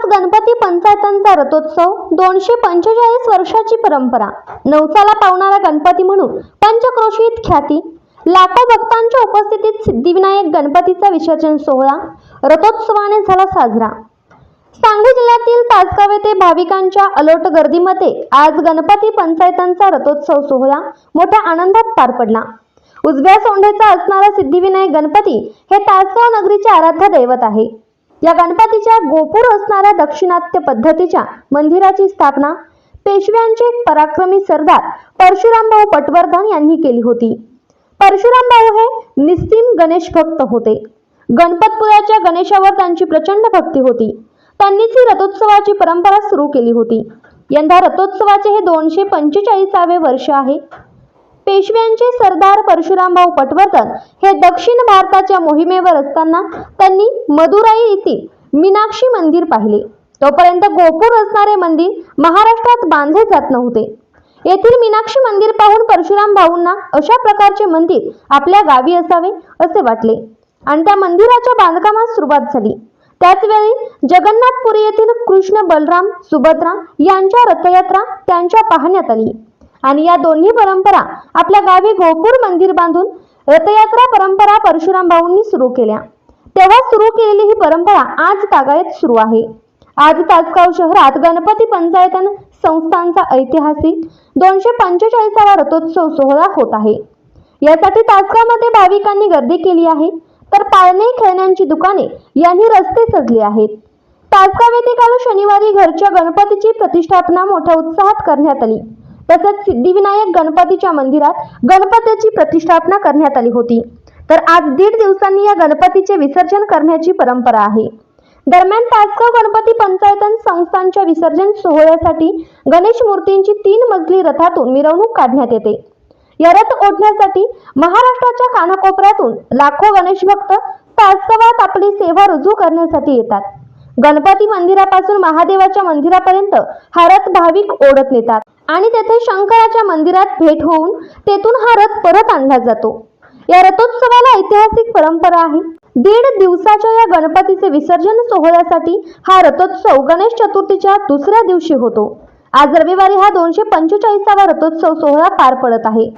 तासगावात गणपती पंचायतांचा रथोत्सव दोनशे पंचेचाळीस वर्षाची परंपरा. नवसाला पावणारा गणपती म्हणून पंचक्रोशीत ख्याती. लाखो भक्तांच्या उपस्थितीत सिद्धिविनायक गणपतीचा विसर्जन सोहळा. रथोत्सवाने झाला साजरा. सांगली जिल्ह्यातील तासगाव येथे भाविकांच्या अलोट गर्दीमध्ये आज गणपती पंचायतांचा रथोत्सव सोहळा मोठ्या आनंदात पार पडला. उजव्या सोंढेचा असणारा सिद्धिविनायक गणपती हे तासगाव नगरीचे आराध्य दैवत आहे. या गणपतीच्या गोपूर असणाऱ्या दक्षिणात्य पद्धतीच्या मंदिराची स्थापना पेशव्यांचे पराक्रमी सरदार परशुरामभाऊ पटवर्धन यांनी केली होती. परशुरामभाऊ हे निस्सीम गणेश भक्त होते. गणपतपुळ्याच्या गणेशावर त्यांची प्रचंड भक्ती होती. त्यांनीच ही रथोत्सवाची परंपरा सुरू केली होती. यंदा रथोत्सवाचे हे दोनशे पंचेचाळीसावे वर्ष आहे. पेशव्यांचे सरदार परशुरामभाऊ पटवर्धन हे दक्षिण भारताच्या मोहिमेवर असताना त्यांनी मदुराई येथील मीनाक्षी मंदिर पाहिले. तोपर्यंत गोपूर असणारे मंदिर महाराष्ट्रात बांधले जात नव्हते. येथील मीनाक्षी मंदिर पाहून परशुराम भाऊंना अशा प्रकारचे मंदिर आपल्या गावी असावे असे वाटले आणि त्या मंदिराच्या बांधकामास सुरुवात झाली. त्याचवेळी जगन्नाथपुरी येथील कृष्ण बलराम सुभद्रा यांच्या रथयात्रा त्यांच्या पाहण्यात आली. आणि या दोन्ही परंपरा आपल्या गावी गोपूर मंदिर बांधून रथयात्रा परंपरा परशुराम भाऊंनी सुरू केल्या. तेव्हा सुरू केलेली ही परंपरा आज तागायत सुरू आहे. आज तासगाव शहरात गणपती पंचायतन संस्थांचा ऐतिहासिक दोनशे पंचेचाळीसावा रथोत्सव सोहळा होत आहे. यासाठी तासगावमध्ये भाविकांनी गर्दी केली आहे तर पाळणे खेळण्यांची दुकाने यांनी रस्ते सजले आहेत. तासगाव येथे काल शनिवारी घरच्या गणपतीची प्रतिष्ठापना मोठ्या उत्साहात करण्यात आली. तसंच सिद्धिविनायक गणपतीच्या मंदिरात गणपतीची प्रतिष्ठापना करण्यात आली होती. तर आज दीड दिवसांनी या गणपतीचे विसर्जन करण्याची परंपरा आहे. दरम्यान तासगाव गणपती पंचायतन संस्थांच्या विसर्जन सोहळ्यासाठी गणेश मूर्तींची तीन मजली रथातून मिरवणूक काढण्यात येते. या रथ ओढण्यासाठी महाराष्ट्राच्या कानाकोपऱ्यातून लाखो गणेश भक्त तासगावात आपली सेवा रुजू करण्यासाठी येतात. गणपती मंदिरापासून महादेवाच्या मंदिरापर्यंत हा रथ भाविक ओढत नेतात आणि तेथे शंकराच्या मंदिरात भेट होऊन तेथून हा रथ परत आणला जातो. या रथोत्सवाला ऐतिहासिक परंपरा आहे. दीड दिवसाच्या या गणपतीचे विसर्जन सोहळ्यासाठी हा रथोत्सव गणेश चतुर्थीच्या दुसऱ्या दिवशी होतो. आज रविवारी हा दोनशे पंचेचाळीसावा रथोत्सव सोहळा पार पडत आहे.